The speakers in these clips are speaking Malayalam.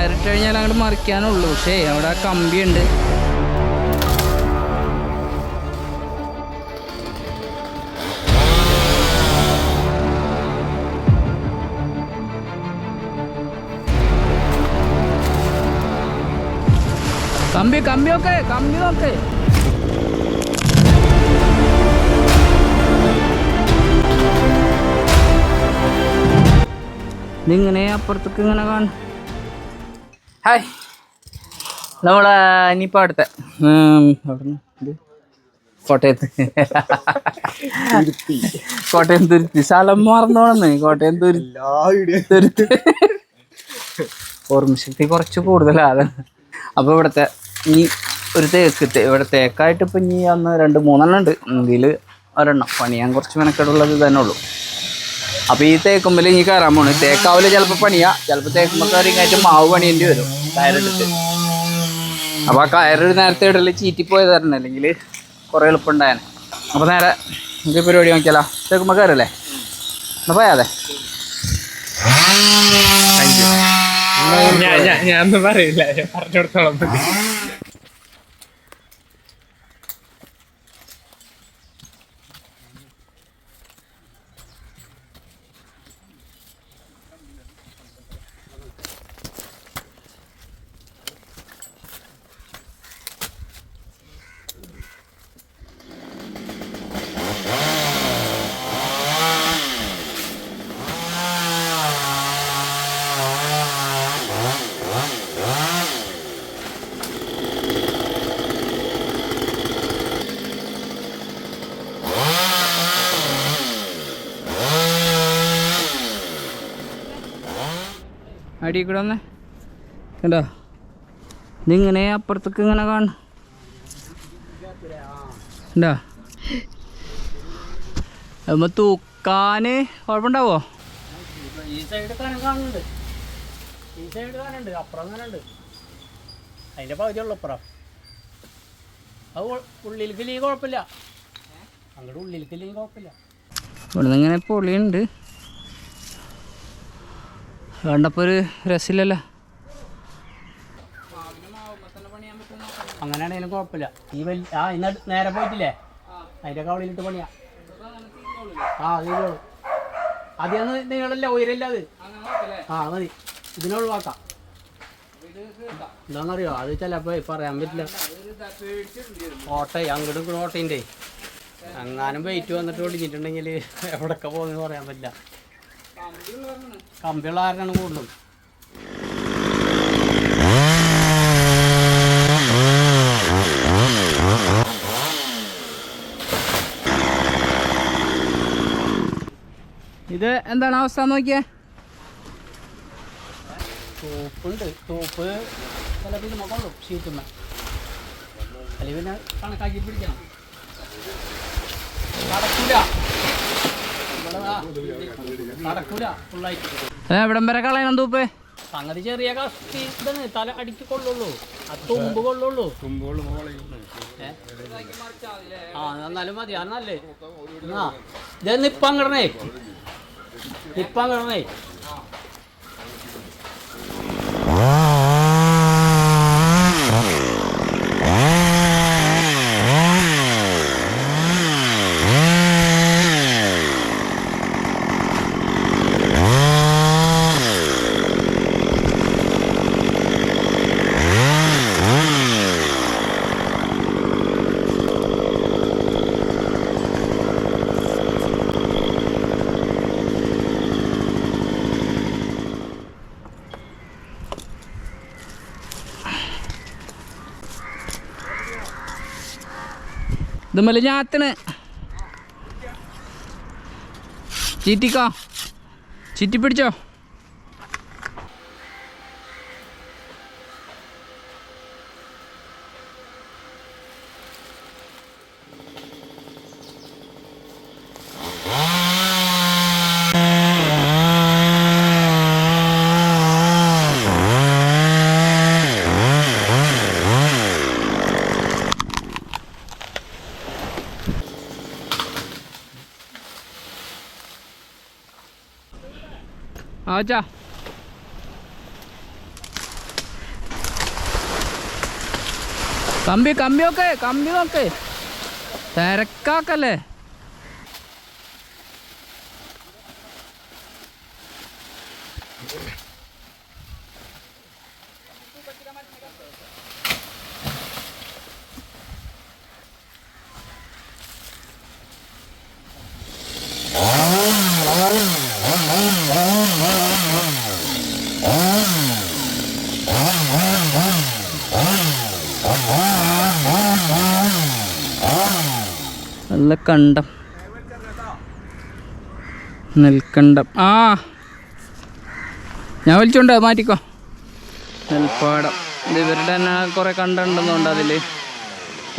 കയറിട്ട് കഴിഞ്ഞാൽ അങ്ങോട്ട് മറിക്കാനുള്ളൂ. പക്ഷേ അവിടെ കമ്പിയുണ്ട്. കമ്പി കമ്പിയൊക്കെ കമ്പി നോക്ക് ഇതിങ്ങനെ അപ്പുറത്തേക്ക് ഇങ്ങനെ കാണും. ഹായ്. നമ്മൾ ഇനിയിപ്പോൾ അടുത്ത. കോട്ടയത്ത്. കോട്ടയം തുരുത്തി സ്ഥലം മറന്നോണെന്ന്. കോട്ടയം തുരുത്തി തുരുത്തി ഓർമ്മശക്തി കുറച്ച് കൂടുതലാണ്. അപ്പോൾ ഇവിടുത്തെ ഇനി ഒരു തേക്ക് ഇവിടെ തേക്കായിട്ട് ഇപ്പം ഇനി അന്ന് രണ്ട് മൂന്നെണ്ണം ഉണ്ട്. ഇതിൽ ഒരെണ്ണം. പണിയാൻ കുറച്ച് മെനക്കെടുള്ളത് തന്നെ ഉള്ളൂ. അപ്പോൾ ഈ തേക്കുമ്പോൾ ഇനി കയറാൻ പോണ്. തേക്കാവിൽ ചിലപ്പോൾ പണിയാ. ചിലപ്പോൾ തേക്കുമ്പോൾ കയറി കഴിഞ്ഞിട്ട് മാവ് പണിയേണ്ടി വരും. കയറെടുത്ത് അപ്പോൾ ആ കയറൊരു നേരത്തെ ഇടൽ ചീറ്റി പോയതായിരുന്നു. അല്ലെങ്കിൽ കുറേ എളുപ്പമുണ്ടായാനെ. അപ്പോൾ നേരെ നമുക്ക് പരിപാടി നോക്കിയാലോ. തേക്കുമ്പോൾ കയറല്ലേ എന്നാ പോയാതെ. ഞാൻ ഞാൻ പറയില്ല. പറഞ്ഞു കൊടുത്തോളാം. അടി കൂടെ വന്നേ. കണ്ടോ ഇതിങ്ങനെ അപ്പുറത്തേക്ക് ഇങ്ങനെ കാണും ഉണ്ടോ അമ്മ തൂക്കാന് കുഴപ്പമുണ്ടാവോ? ഈ സൈഡ് കനം കാണുന്നുണ്ട്. ഈ സൈഡ് കാണുന്നുണ്ട് അപ്പുറം കാണുന്നുണ്ട് അതിന്റെ പകുതി ഉള്ളു അപ്പുറം. അത് ഉള്ളിലേക്ക് ഇല്ലെങ്കിൽ കുഴപ്പമില്ല. അങ്ങോട്ട് ഉള്ളിലേക്ക് ഇല്ലെങ്കിൽ കുഴപ്പമില്ല. ഇവിടുന്ന് ഇങ്ങനെ പൊളിയുണ്ട്. കണ്ടപ്പോൾ ഒരു രസമില്ലല്ലോ. അങ്ങനെയാണെങ്കിലും കുഴപ്പമില്ല. ഈ വലിയ ആ ഇന്ന് നേരെ പോയിട്ടില്ലേ? അതിന്റെ കവളിലിട്ട് പണിയാ. ആ അത് ചെയ്തോളൂ അതൊന്ന് നിങ്ങളല്ല ഉയരല്ല അത്? ആ മതി. ഇതിനെ ഒഴിവാക്കാം. എന്താണെന്നറിയോ? അത് ചിലപ്പോൾ പറയാൻ പറ്റില്ല. ഓട്ടേ അങ്ങോട്ടും ഇങ്ങോട്ടും ഓട്ടേന്റെ എങ്ങാനും വെയിറ്റ് വന്നിട്ട് ഒടിഞ്ഞിട്ടുണ്ടെങ്കിൽ എവിടെയൊക്കെ പോകുന്നു പറയാൻ പറ്റില്ല. കമ്പിയുള്ള കൂടുതലും. ഇത് എന്താണ് അവസ്ഥ നോക്കിയേ? തൂപ്പുണ്ട്. തൂപ്പ് ചിലപ്പോൾ ഷീറ്റുമ്മ. അല്ലെങ്കിൽ പിന്നെ കണക്കാക്കി പിടിക്കണം. നടക്കൂല എവിടം വരെ കളയണം തൂപ്പ് സംഗതി ചെറിയ കഷ്ടി ഇതാണ്. തല അടിക്ക് കൊള്ളുള്ളൂ. ആ തുമ്പ് കൊള്ളുള്ളൂ? ആ എന്നാലും മതി. അന്നല്ലേ ആ. ഇത് ഇപ്പം കിടണേ നിപ്പാൻ കിടണേ ഇതുമല്ല ഞാത്തണ് ചീറ്റിക്കോ. ചീറ്റി പിടിച്ചോ ആച്ചാ കമ്പി കമ്പി ഒക്കെ കമ്പി നോക്ക് തിരക്കാക്കല്ലേ? കണ്ടം. നെൽക്കണ്ടം. ആ. ഞാൻ വലിച്ചോണ്ട് മാറ്റിക്കോ. നെൽപ്പാടം. ഇത് ഇവരുടെ തന്നെ കുറേ കണ്ടുണ്ടെന്നുണ്ട് അതിൽ.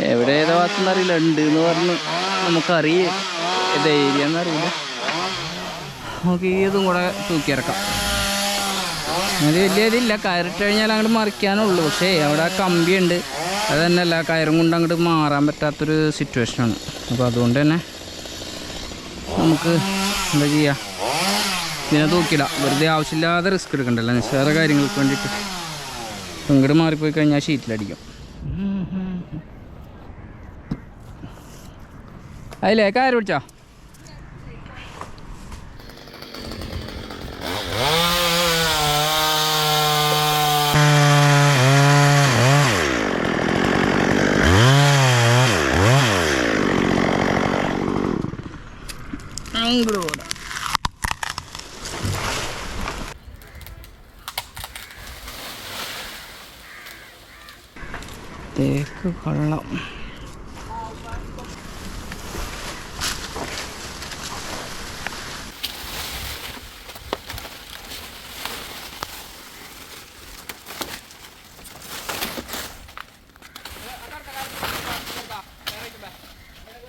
എവിടെ ഏതാ ഭാഗത്തുനിന്ന് അറിയില്ല. ഉണ്ട് എന്ന് പറഞ്ഞു. നമുക്കറിയേ. ഏത് ഏരിയ എന്നറിയില്ല നമുക്ക് ഏതും കൂടെ തൂക്കിയിറക്കാം. അത് വലിയ ഇതില്ല. കയറിട്ട് കഴിഞ്ഞാൽ അങ്ങോട്ട് മറിക്കാനുള്ളൂ. പക്ഷേ അവിടെ കമ്പിയുണ്ട്. അത് തന്നെയല്ല കയറും കൊണ്ട് അങ്ങോട്ട് മാറാൻ പറ്റാത്തൊരു സിറ്റുവേഷനാണ് അപ്പോൾ അതുകൊണ്ട് തന്നെ നമുക്ക് എന്താ ചെയ്യുക ഇതിനെ തൂക്കിയിടാം വെറുതെ ആവശ്യമില്ലാതെ റിസ്ക് എടുക്കണ്ടല്ലോ. നിസ്സാര കാര്യങ്ങൾക്ക് വേണ്ടിയിട്ട്. ഇങ്ങോട്ട് മാറിപ്പോയി കഴിഞ്ഞാൽ ഷീറ്റിലടിക്കും അതിലേ കയറി പിടിച്ചാ? പോടാ തേക്ക് കൊള്ളാം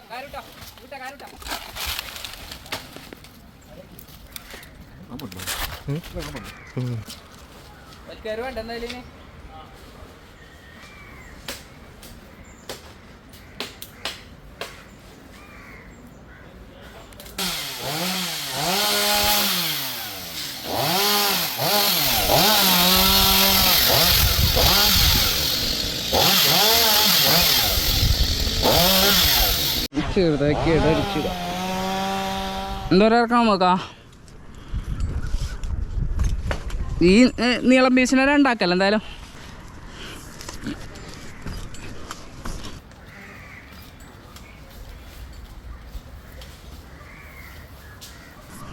വേണ്ട എന്തായാലും ചെറുതാക്കി ഇടടിച്ചിട എന്തോരം ഇറക്കാൻ നോക്കാ ഈ നീളം പീസിനെ രണ്ടാക്കല്ല എന്തായാലും?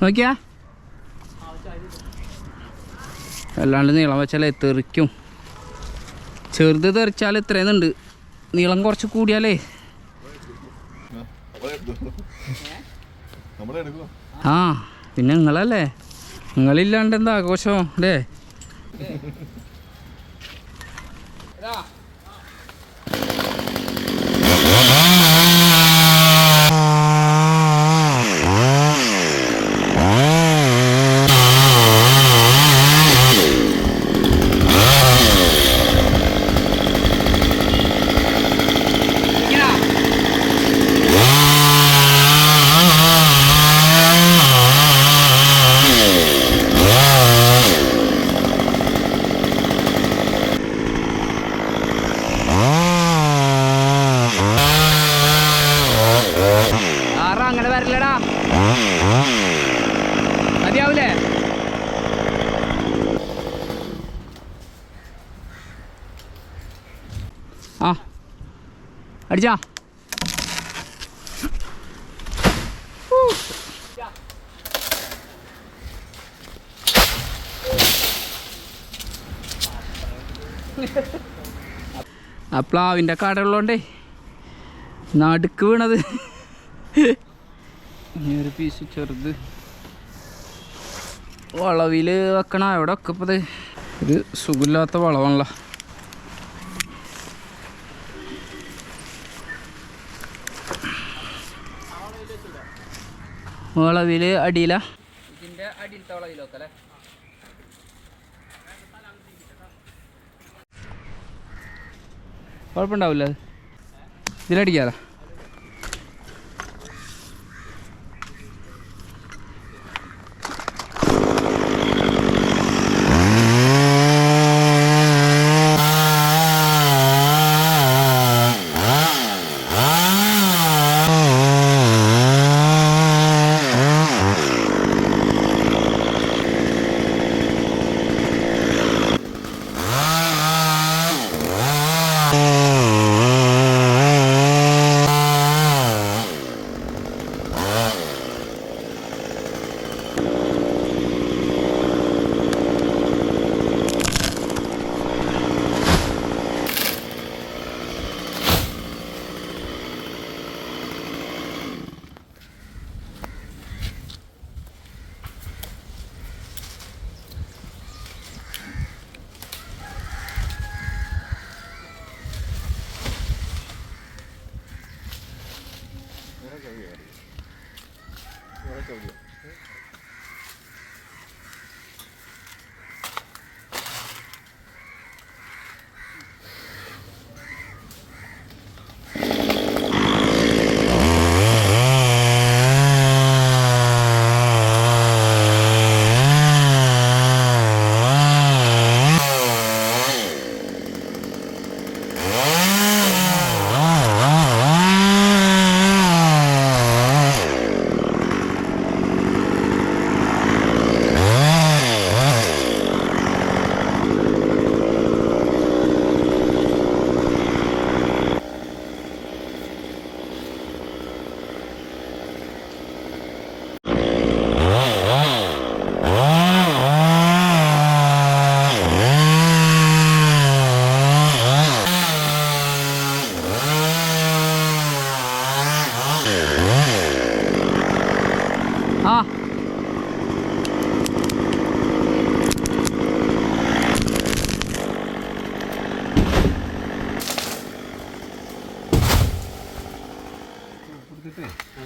നോക്കിയാ? അല്ലാണ്ട് നീളം വെച്ചാലേ തെറിക്കും. ചെറുത് തെറിച്ചാൽ ഇത്രയുന്നുണ്ട് നീളം കുറച്ച് കൂടിയാലേ. ആ പിന്നെ നിങ്ങളല്ലേ? നിങ്ങളില്ലാണ്ട് എന്താ ആഘോഷം അല്ലേ ആറാ അങ്ങനെ വരില്ലടാ മതിയാവൂലേ? ആ അടിച്ചാ. ആ പ്ലാവിന്റെ നടുക്ക് വീണത്. ഇനി ഒരു പീസ് ചെറുത് വളവിൽ വെക്കണ എവിടെ ഒക്കെ ഇപ്പത് ഒരു സുഖമില്ലാത്ത വളവാണല്ലോ. വളവിൽ അടിയില. ഇതിന്റെ അടിയിലത്തെ വളവിലൊക്കെ അല്ലേ? കുഴപ്പമുണ്ടാവില്ല അത്. ഇതിലടിക്കാലോ?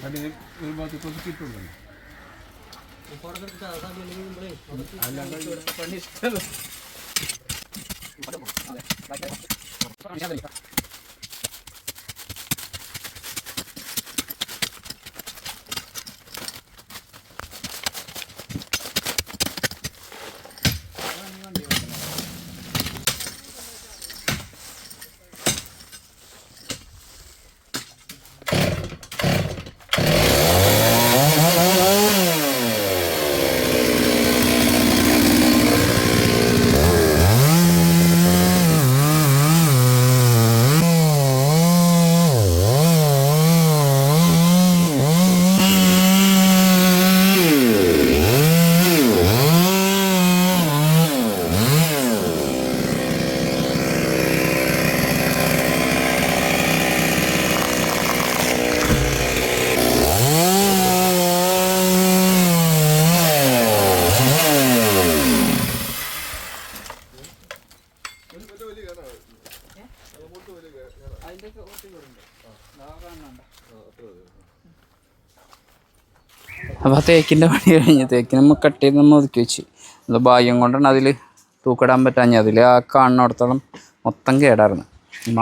അതിന് ഒരു ഭാഗത്ത് കുറച്ച് കിട്ടുണ്ടല്ലോ അപ്പോൾ ആ തേക്കിന്റെ പണി കഴിഞ്ഞ് തേക്കിന് നമ്മൾ കട്ട് ചെയ്ത് നമ്മൾ ഒതുക്കി വെച്ച്. അത് ഭാഗ്യം കൊണ്ടാണ് അതിൽ തൂക്കിടാൻ പറ്റാഞ്ഞ അതിൽ ആ കാണുന്നിടത്തോളം മൊത്തം കേടായിരുന്നു.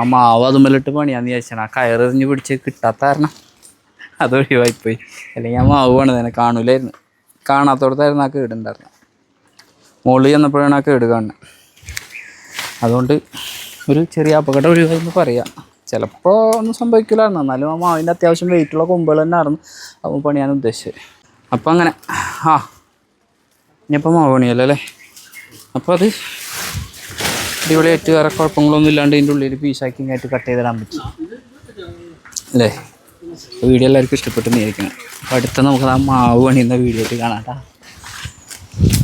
ആ മാവ് അതുമല്ലിട്ട് പണിയാന്ന് വിചാരിച്ചാണ്. ആ കയറെറിഞ്ഞ് പിടിച്ച് കിട്ടാത്ത കാരണം അത് ഒഴിവായിപ്പോയി അല്ലെങ്കിൽ ആ മാവ് പണിതന്നെ കാണൂലായിരുന്നു. കാണാത്തോടത്തായിരുന്നു ആ കേടുണ്ടായിരുന്നു മുകളിൽ ചെന്നപ്പോഴാണ് ആ കേട് കാണുന്നത് അതുകൊണ്ട് ഒരു ചെറിയ അപകടം ഒഴിവായെന്ന് പറയാം. ചിലപ്പോൾ ഒന്നും സംഭവിക്കില്ലായിരുന്നു എന്നാലും ആ മാവിന്റെ അത്യാവശ്യം വെയിറ്റുള്ള കൊമ്പുകൾ തന്നെ ആയിരുന്നു അപ്പം പണിയാൻ ഉദ്ദേശിച്ചത്. അപ്പം അങ്ങനെ ആ ഇനിയിപ്പോൾ മാവ് പണിയല്ലോ അല്ലേ? അപ്പോൾ അത് അടിപൊളിയായിട്ട് വേറെ കുഴപ്പങ്ങളൊന്നും ഇല്ലാണ്ട് ഇതിന്റെ ഉള്ളിൽ പീസാക്കി ആയിട്ട് കട്ട് ചെയ്തിടാൻ പറ്റും. അല്ലേ? വീഡിയോ എല്ലാവർക്കും ഇഷ്ടപ്പെട്ടെന്ന് വിചാരിക്കണം അപ്പോൾ അടുത്ത നമുക്ക് ആ മാവ് പണിയുന്ന വീഡിയോ ആയിട്ട് കാണാം കേട്ടോ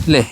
അല്ലേ?